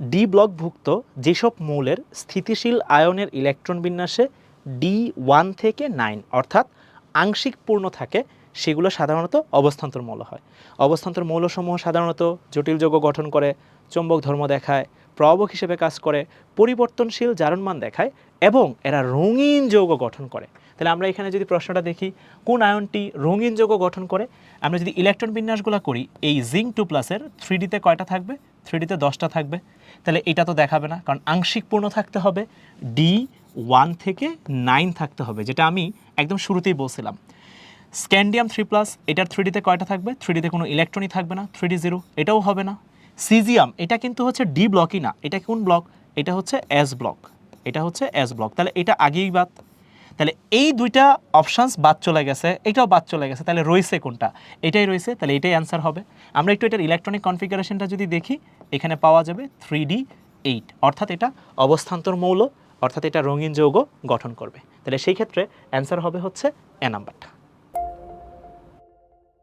D ব্লকভুক্ত যেসব মৌলের স্থিতিশীল আয়নের ইলেকট্রন বিন্যাসে ডি ওয়ান থেকে নাইন অর্থাৎ আংশিক পূর্ণ থাকে, সেগুলো সাধারণত অবস্থান্তর মৌল হয়। অবস্থান্তর মৌলসমূহ সাধারণত জটিল যৌগ গঠন করে, চৌম্বক ধর্ম দেখায় প্রভাবক হিসেবে কাজ করে, পরিবর্তনশীল জারণমান দেখায় এবং এরা রঙিন যৌগ গঠন করে। তাহলে আমরা এখানে যদি প্রশ্নটা দেখি, কোন আয়নটি রঙিন যৌগ গঠন করে? আমরা যদি ইলেকট্রন বিন্যাসগুলো করি, এই জিঙ্ক টু প্লাসের থ্রি ডিতে কয়টা থাকবে? থ্রি ডিতে দশটা থাকবে। তাহলে এটা তো দেখাবে না, কারণ আংশিক পূর্ণ থাকতে হবে ডি ওয়ান থেকে নাইন থাকতে হবে, যেটা আমি একদম শুরুতেই বলছিলাম। স্ক্যান্ডিয়াম থ্রি প্লাস এটার থ্রি ডিতে কয়টা থাকবে? থ্রি ডিতে কোনো ইলেকট্রনই থাকবে না থ্রি ডি জিরো এটাও হবে না। সিজিয়াম এটা কিন্তু হচ্ছে ডি ব্লকই না, এটা কোন ব্লক এটা হচ্ছে এস ব্লক এটা হচ্ছে এস ব্লক তাহলে এটা আগেই বাদ। তাহলে এই দুইটা অপশানস বাদ চলে গেছে, এটাও বাদ চলে গেছে, তাহলে রয়েছে কোনটা? এটাই রয়েছে, তাহলে এটাই অ্যান্সার হবে। আমরা একটু এটার ইলেকট্রনিক কনফিগারেশনটা যদি দেখি, এখানে পাওয়া যাবে থ্রি ডি এইট অর্থাৎ এটা অবস্থান্তর মৌল, অর্থাৎ এটা রঙিন যৌগ গঠন করবে। তাহলে সেই ক্ষেত্রে অ্যান্সার হবে হচ্ছে এ নাম্বারটা